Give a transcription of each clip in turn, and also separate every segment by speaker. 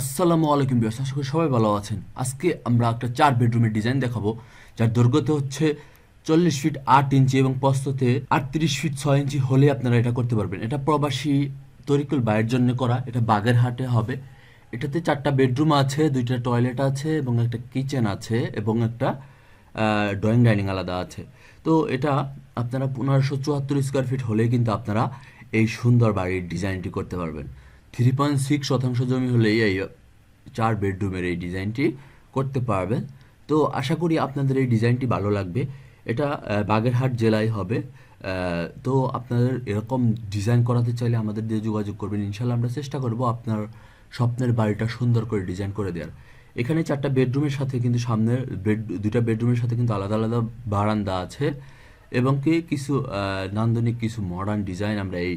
Speaker 1: আসসালামু আলাইকুম বিয়াস আশা করি সবাই ভালো আছেন। আজকে আমরা একটা চার বেডরুমের ডিজাইন দেখাবো, যার দৈর্ঘ্যতে হচ্ছে চল্লিশ ফিট আট ইঞ্চি এবং প্রস্থতে আটত্রিশ ফিট ছয় ইঞ্চি হলে আপনারা এটা করতে পারবেন। এটা প্রবাসী তরিকুল বাইয়ের জন্য করা, এটা বাগেরহাটে হবে। এটাতে চারটা বেডরুম আছে, দুইটা টয়লেট আছে এবং একটা কিচেন আছে এবং একটা ড্রয়িং ডাইনিং আলাদা আছে। তো এটা আপনারা পনেরোশো চুয়াত্তর স্কোয়ার ফিট হলে কিন্তু আপনারা এই সুন্দর বাড়ির ডিজাইনটি করতে পারবেন। থ্রি পয়েন্ট সিক্স শতাংশ জমি হলেই এই চার বেডরুমের এই ডিজাইনটি করতে পারবেন। তো আশা করি আপনাদের এই ডিজাইনটি ভালো লাগবে। এটা বাগেরহাট জেলায় হবে। তো আপনাদের এরকম ডিজাইন করাতে চাইলে আমাদের দিয়ে যোগাযোগ করবেন। ইনশাল্লাহ আমরা চেষ্টা করব আপনার স্বপ্নের বাড়িটা সুন্দর করে ডিজাইন করে দেওয়ার। এখানে চারটা বেডরুমের সাথে কিন্তু সামনের বেড দুইটা বেডরুমের সাথে কিন্তু আলাদা আলাদা বারান্দা আছে। এবং কি কিছু নান্দনিক কিছু মডার্ন ডিজাইন আমরা এই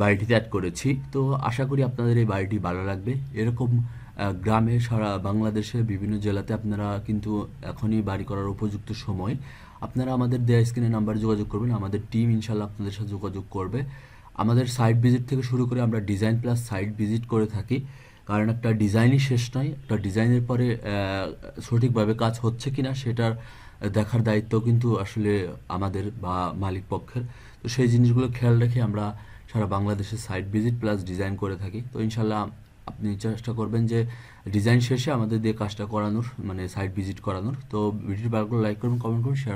Speaker 1: বাড়িটিতে অ্যাড করেছি। তো আশা করি আপনাদের এই বাড়িটি ভালো লাগবে। এরকম গ্রামে সারা বাংলাদেশের বিভিন্ন জেলাতে আপনারা কিন্তু এখনই বাড়ি করার উপযুক্ত সময়। আপনারা আমাদের দেয়া স্ক্রিনের নাম্বারে যোগাযোগ করবেন। আমাদের টিম ইনশাল্লাহ আপনাদের সাথে যোগাযোগ করবে। আমাদের সাইট ভিজিট থেকে শুরু করে আমরা ডিজাইন প্লাস সাইট ভিজিট করে থাকি। কারণ একটা ডিজাইনই শেষ নয়। একটা ডিজাইনের পরে সঠিকভাবে কাজ হচ্ছে কি না সেটার দেখার দায়িত্ব কিন্তু আসলে আমাদের বা মালিক পক্ষের। তো সেই জিনিসগুলো খেয়াল রেখে আমরা সারা বাংলাদেশে সাইট ভিজিট প্লাস ডিজাইন করে থাকি। তো ইনশাল্লাহ আপনি চেষ্টা করবেন যে ডিজাইন শেষে আমাদের দিয়ে কাজটা করানোর মানে সাইট ভিজিট করানোর। তো ভিডিওটি ভালো লাইক করবেন কমেন্ট করুন শেয়ার